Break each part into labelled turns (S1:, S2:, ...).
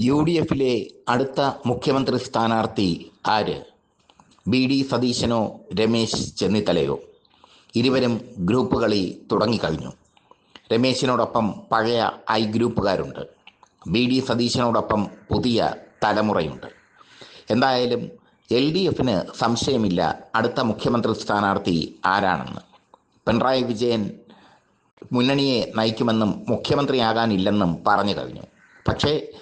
S1: U D എഫിലെ അടുത്ത മുഖ്യമന്ത്രി സ്ഥാനാർത്ഥി ആര്? ബി ഡി സതീശനോ രമേശ് ചെന്നിത്തലയോ? ഇരുവരും ഗ്രൂപ്പ് കളി തുടങ്ങിക്കഴിഞ്ഞു. രമേശിനോടൊപ്പം പഴയ ഐ ഗ്രൂപ്പുകാരുണ്ട്. ബി ഡി സതീശനോടൊപ്പം പുതിയ തലമുറയുണ്ട്. എന്തായാലും എൽ ഡി എഫിന് സംശയമില്ല അടുത്ത മുഖ്യമന്ത്രി സ്ഥാനാർത്ഥി ആരാണെന്ന്. പിണറായി വിജയൻ മുന്നണിയെ നയിക്കുമെന്നും മുഖ്യമന്ത്രിയാകാനില്ലെന്നും പറഞ്ഞു കഴിഞ്ഞു. പക്ഷേ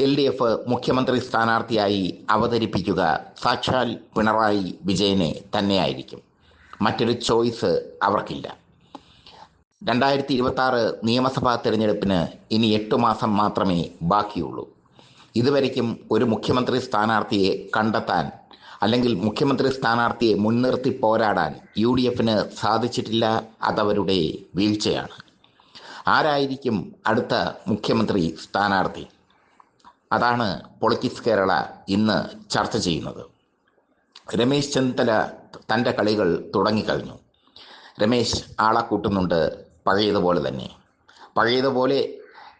S1: എൽ ഡി എഫ് മുഖ്യമന്ത്രി സ്ഥാനാർത്ഥിയായി അവതരിപ്പിക്കുക സാക്ഷാൽ പിണറായി വിജയനെ തന്നെയായിരിക്കും. മറ്റൊരു ചോയ്സ് അവർക്കില്ല. രണ്ടായിരത്തി ഇരുപത്തി നിയമസഭാ തിരഞ്ഞെടുപ്പിന് ഇനി എട്ട് മാസം മാത്രമേ ബാക്കിയുള്ളൂ. ഇതുവരയ്ക്കും ഒരു മുഖ്യമന്ത്രി സ്ഥാനാർത്ഥിയെ കണ്ടെത്താൻ അല്ലെങ്കിൽ മുഖ്യമന്ത്രി സ്ഥാനാർത്ഥിയെ മുൻനിർത്തി പോരാടാൻ യു ഡി എഫിന് സാധിച്ചിട്ടില്ല അതവരുടെ വീഴ്ചയാണ്. ആരായിരിക്കും അടുത്ത മുഖ്യമന്ത്രി സ്ഥാനാർത്ഥി? അതാണ് പൊളിറ്റിക്സ് കേരള ഇന്ന് ചർച്ച ചെയ്യുന്നത്. രമേശ് ചെന്നിത്തല തന്റെ കളികൾ തുടങ്ങിക്കഴിഞ്ഞു. രമേശ് ആളെ കൂട്ടുന്നുണ്ട് പഴയതുപോലെ തന്നെ. പഴയതുപോലെ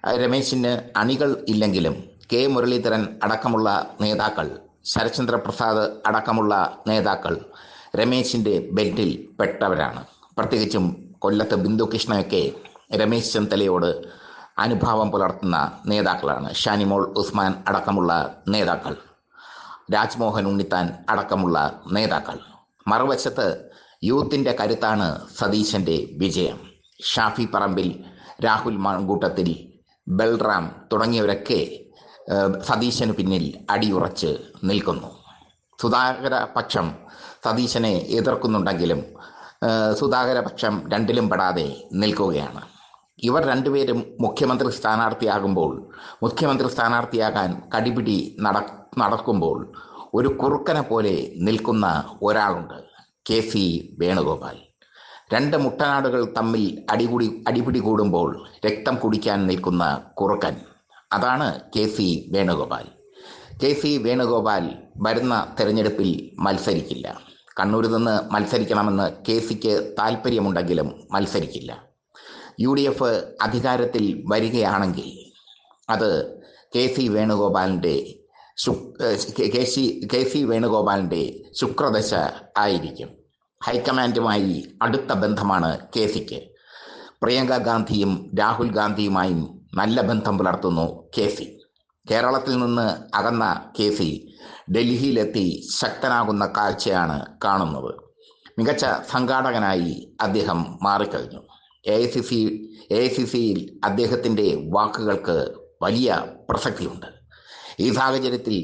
S1: രമേശിന് അണികൾ ഇല്ലെങ്കിലും കെ മുരളീധരൻ അടക്കമുള്ള നേതാക്കൾ ശരചന്ദ്ര പ്രസാദ് അടക്കമുള്ള നേതാക്കൾ രമേശിന്റെ ബെൽറ്റിൽ പെട്ടവരാണ്. പ്രത്യേകിച്ചും കൊല്ലത്ത് ബിന്ദു കൃഷ്ണയൊക്കെ രമേശ് ചെന്നിത്തലയോട് അനുഭാവം പുലർത്തുന്ന നേതാക്കളാണ്. ഷാനിമോൾ ഉസ്മാൻ അടക്കമുള്ള നേതാക്കൾ. രാജ്മോഹൻ ഉണ്ണിത്താൻ അടക്കമുള്ള നേതാക്കൾ. മറുവശത്ത് യൂത്തിന്റെ കരുത്താണ് സതീശന്റെ വിജയം. ഷാഫി പറമ്പിൽ രാഹുൽ മാങ്കൂട്ടത്തിൽ ബൽറാം തുടങ്ങിയവരൊക്കെ സതീശന് പിന്നിൽ അടിയുറച്ച് നിൽക്കുന്നു. സുധാകര പക്ഷം സതീശനെ എതിർക്കുന്നുണ്ടെങ്കിലും സുധാകര പക്ഷം രണ്ടിലും പെടാതെ നിൽക്കുകയാണ്. ഇവർ രണ്ടുപേരും മുഖ്യമന്ത്രി സ്ഥാനാർത്ഥിയാകുമ്പോൾ മുഖ്യമന്ത്രി സ്ഥാനാർത്ഥിയാകാൻ കടിപിടി നട നടക്കുമ്പോൾ ഒരു കുറുക്കനെ പോലെ നിൽക്കുന്ന ഒരാളുണ്ട് കെ സി വേണുഗോപാൽ. രണ്ട് മുട്ടനാടുകൾ തമ്മിൽ അടികൂടി അടിപിടി കൂടുമ്പോൾ രക്തം കുടിക്കാൻ നിൽക്കുന്ന കുറുക്കൻ. അതാണ് K C Venugopal. K C Venugopal വരുന്ന തെരഞ്ഞെടുപ്പിൽ മത്സരിക്കില്ല. കണ്ണൂരിൽ നിന്ന് മത്സരിക്കണമെന്ന് കെ സിക്ക് താല്പര്യമുണ്ടെങ്കിലും മത്സരിക്കില്ല. യു ഡി എഫ് അധികാരത്തിൽ വരികയാണെങ്കിൽ അത് കെ സി വേണുഗോപാലിന്റെ കെ സി കെ സി വേണുഗോപാലിന്റെ ശുക്രദശ ആയിരിക്കും. ഹൈക്കമാൻഡുമായി അടുത്ത ബന്ധമാണ് കെ സിക്ക്. പ്രിയങ്ക ഗാന്ധിയും രാഹുൽ ഗാന്ധിയുമായും നല്ല ബന്ധം പുലർത്തുന്നു കെ സി. കേരളത്തിൽ നിന്ന് അകന്ന കെ സി ഡൽഹിയിലെത്തി ശക്തനാകുന്ന കാഴ്ചയാണ് കാണുന്നത്. മികച്ച സംഘാടകനായി അദ്ദേഹം മാറിക്കഴിഞ്ഞു. A I C C A I C സിയിൽ അദ്ദേഹത്തിന്റെ വാക്കുകൾക്ക് വലിയ പ്രസക്തിയുണ്ട്. ഈ സാഹചര്യത്തിൽ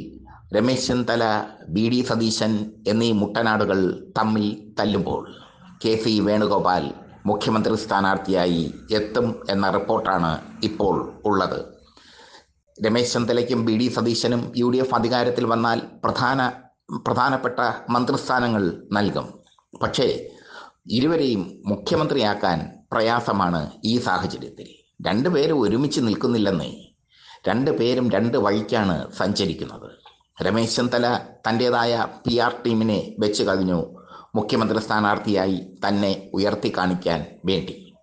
S1: രമേശ് ചെന്നിത്തല ബി ഡി സതീശൻ എന്നീ മുട്ടനാടുകൾ തമ്മിൽ തല്ലുമ്പോൾ കെ സി വേണുഗോപാൽ മുഖ്യമന്ത്രി സ്ഥാനാർത്ഥിയായി എത്തും എന്ന റിപ്പോർട്ടാണ് ഇപ്പോൾ ഉള്ളത്. രമേശ് ചെന്നിത്തലയ്ക്കും ബി ഡി സതീശനും യു ഡി എഫ് അധികാരത്തിൽ വന്നാൽ പ്രധാന പ്രധാനപ്പെട്ട മന്ത്രിസ്ഥാനങ്ങൾ നൽകും. പക്ഷേ ഇരുവരെയും മുഖ്യമന്ത്രിയാക്കാൻ പ്രയാസമാണ് ഈ സാഹചര്യത്തിൽ. രണ്ടുപേരും ഒരുമിച്ച് നിൽക്കുന്നില്ലെന്നേ. രണ്ട് പേരും രണ്ട് വഴിക്കാണ് സഞ്ചരിക്കുന്നത്. രമേശ് ചെന്നല തന്റേതായ പി ആർ ടീമിനെ വെച്ച് കഴിഞ്ഞു. മുഖ്യമന്ത്രി സ്ഥാനാർത്ഥിയായി തന്നെ ഉയർത്തി കാണിക്കാൻ വേണ്ടി.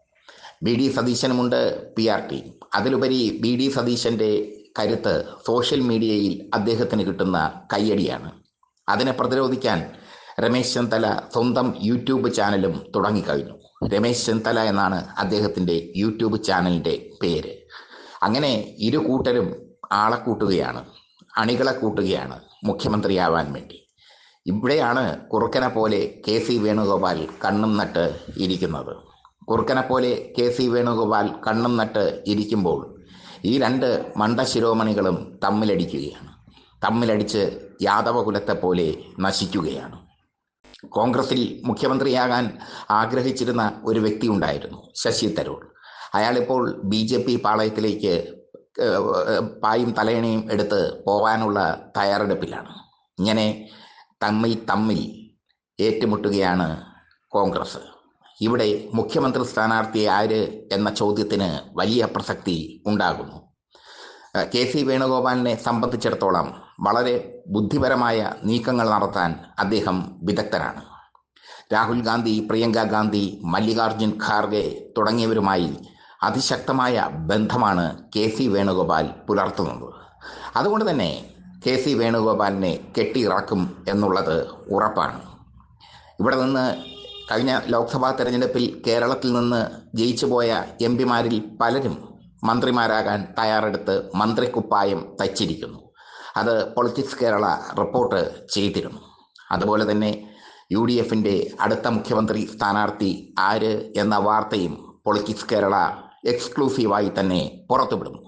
S1: ബി ഡി സതീശനുമുണ്ട് പി ആർ ടീം. അതിലുപരി ബി ഡി സതീശന്റെ കരുത്ത് സോഷ്യൽ മീഡിയയിൽ അദ്ദേഹത്തിന് കിട്ടുന്ന കയ്യടിയാണ്. അതിനെ പ്രതിരോധിക്കാൻ രമേശ് ചെന്തല സ്വന്തം യൂട്യൂബ് ചാനലും തുടങ്ങിക്കഴിഞ്ഞു. രമേശ് ചെന്തല എന്നാണ് അദ്ദേഹത്തിന്റെ യൂട്യൂബ് ചാനലിന്റെ പേര്. അങ്ങനെ ഇരു കൂട്ടരും ആളെ കൂട്ടുകയാണ് അണികളെ കൂട്ടുകയാണ് മുഖ്യമന്ത്രിയാവാൻ വേണ്ടി. ഇവിടെയാണ് കുറുക്കനെ പോലെ കെ സി വേണുഗോപാൽ കണ്ണും നട്ട് ഇരിക്കുന്നത്. കുറുക്കനെ പോലെ കെ സി വേണുഗോപാൽ കണ്ണും നട്ട് ഇരിക്കുമ്പോൾ ഈ രണ്ട് മണ്ടശിരോമണികളും തമ്മിലടിക്കുകയാണ്. തമ്മിലടിച്ച് യാദവകുലത്തെ പോലെ നശിക്കുകയാണ്. കോൺഗ്രസിൽ മുഖ്യമന്ത്രിയാകാൻ ആഗ്രഹിച്ചിരുന്ന ഒരു വ്യക്തി ഉണ്ടായിരുന്നു ശശി തരൂർ. അയാളിപ്പോൾ ബി ജെ പി പാളയത്തിലേക്ക് പായും തലയണയും എടുത്ത് പോകാനുള്ള തയ്യാറെടുപ്പിലാണ്. ഇങ്ങനെ തമ്മിൽ തമ്മിൽ ഏറ്റുമുട്ടുകയാണ് കോൺഗ്രസ്. ഇവിടെ മുഖ്യമന്ത്രി സ്ഥാനാർത്ഥി ആര് എന്ന ചോദ്യത്തിന് വലിയ പ്രസക്തി ഉണ്ടാകുന്നു. കെ സി വേണുഗോപാലിനെ സംബന്ധിച്ചിടത്തോളം വളരെ ബുദ്ധിപരമായ നീക്കങ്ങൾ നടത്താൻ അദ്ദേഹം വിദഗ്ധനാണ് രാഹുൽ ഗാന്ധി പ്രിയങ്ക ഗാന്ധി മല്ലികാർജുൻ ഖാർഗെ തുടങ്ങിയവരുമായി അതിശക്തമായ ബന്ധമാണ് കെ സി വേണുഗോപാൽ പുലർത്തുന്നത്. അതുകൊണ്ട് തന്നെ കെ സി വേണുഗോപാലിനെ കെട്ടിയിറക്കും എന്നുള്ളത് ഉറപ്പാണ്. ഇവിടെ നിന്ന് കഴിഞ്ഞ ലോക്സഭാ തെരഞ്ഞെടുപ്പിൽ കേരളത്തിൽ നിന്ന് ജയിച്ചു പോയ എം പിമാരിൽ പലരും മന്ത്രിമാരാകാൻ തയ്യാറെടുത്ത് മന്ത്രിക്കുപ്പായം തച്ചിരിക്കുന്നു. അത് പൊളിറ്റിക്സ് കേരള റിപ്പോർട്ട് ചെയ്തിരുന്നു. അതുപോലെ തന്നെ യു ഡി എഫിന്റെ അടുത്ത മുഖ്യമന്ത്രി സ്ഥാനാർത്ഥി ആര് എന്ന വാർത്തയും പൊളിറ്റിക്സ് കേരള എക്സ്ക്ലൂസീവായി തന്നെ പുറത്തുവിടുന്നു.